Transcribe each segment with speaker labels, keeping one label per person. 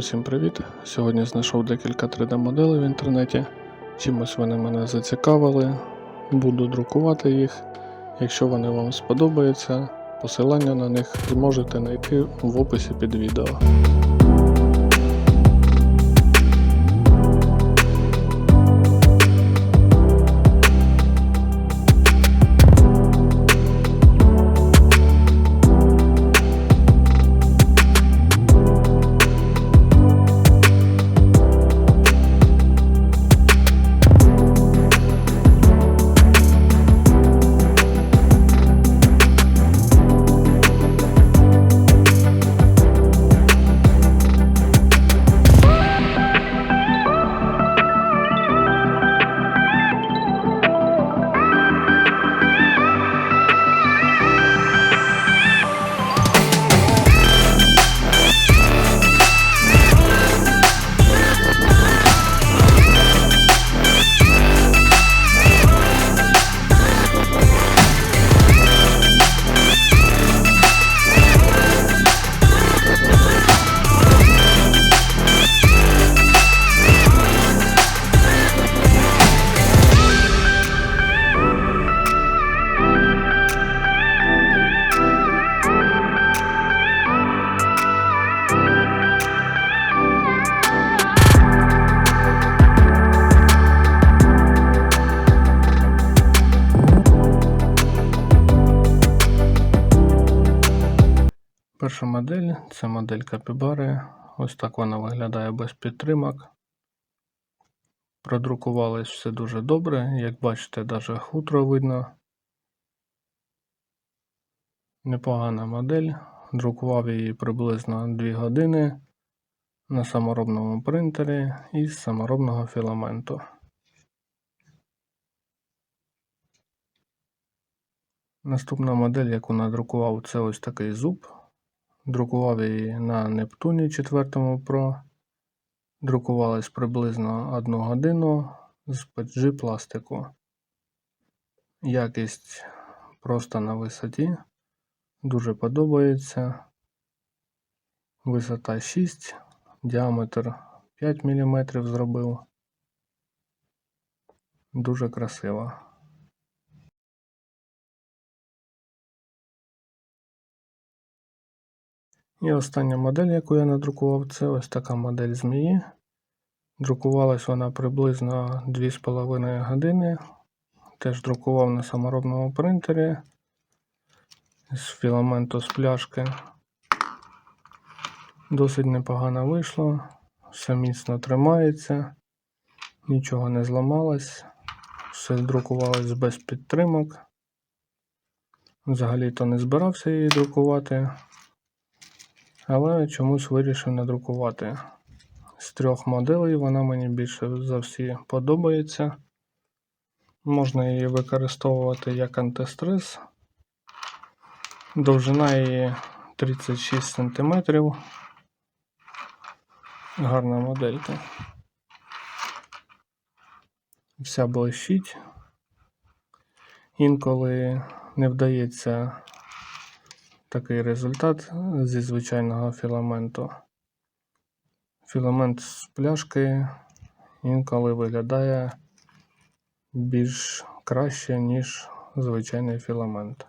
Speaker 1: Усім привіт! Сьогодні знайшов декілька 3D-моделей в інтернеті. Чимось вони мене зацікавили. Буду друкувати їх. Якщо вони вам сподобаються, посилання на них зможете знайти в описі під відео. Перша модель це модель Капібари. Ось так вона виглядає без підтримок. Продрукувалось все дуже добре. Як бачите, навіть хутро видно. Непогана модель. Друкував її приблизно 2 години на саморобному принтері із саморобного філаменту. Наступна модель, яку надрукував, це ось такий зуб. Друкував її на Нептуні 4 Pro. Друкувалась приблизно 1 годину з PG пластику. Якість просто на висоті. Дуже подобається. Висота 6, діаметр 5 мм зробив. Дуже красиво. І остання модель, яку я надрукував, це ось така модель змії. Друкувалась вона приблизно 2,5 години. Теж друкував на саморобному принтері з філаменту з пляшки. Досить непогано вийшло, все міцно тримається, нічого не зламалось, все друкувалось без підтримок. Взагалі-то не збирався її друкувати але чомусь вирішив надрукувати. З трьох моделей вона мені більше за всі подобається. Можна її використовувати як антистрес. Довжина її 36 см. Гарна моделька. Вся блищить. Інколи не вдається такий результат зі звичайного філаменту. Філамент з пляшки інколи виглядає більш краще, ніж звичайний філамент.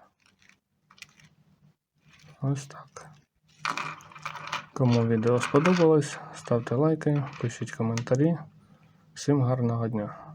Speaker 1: Ось так. Кому відео сподобалось, ставте лайки, пишіть коментарі. Всім гарного дня!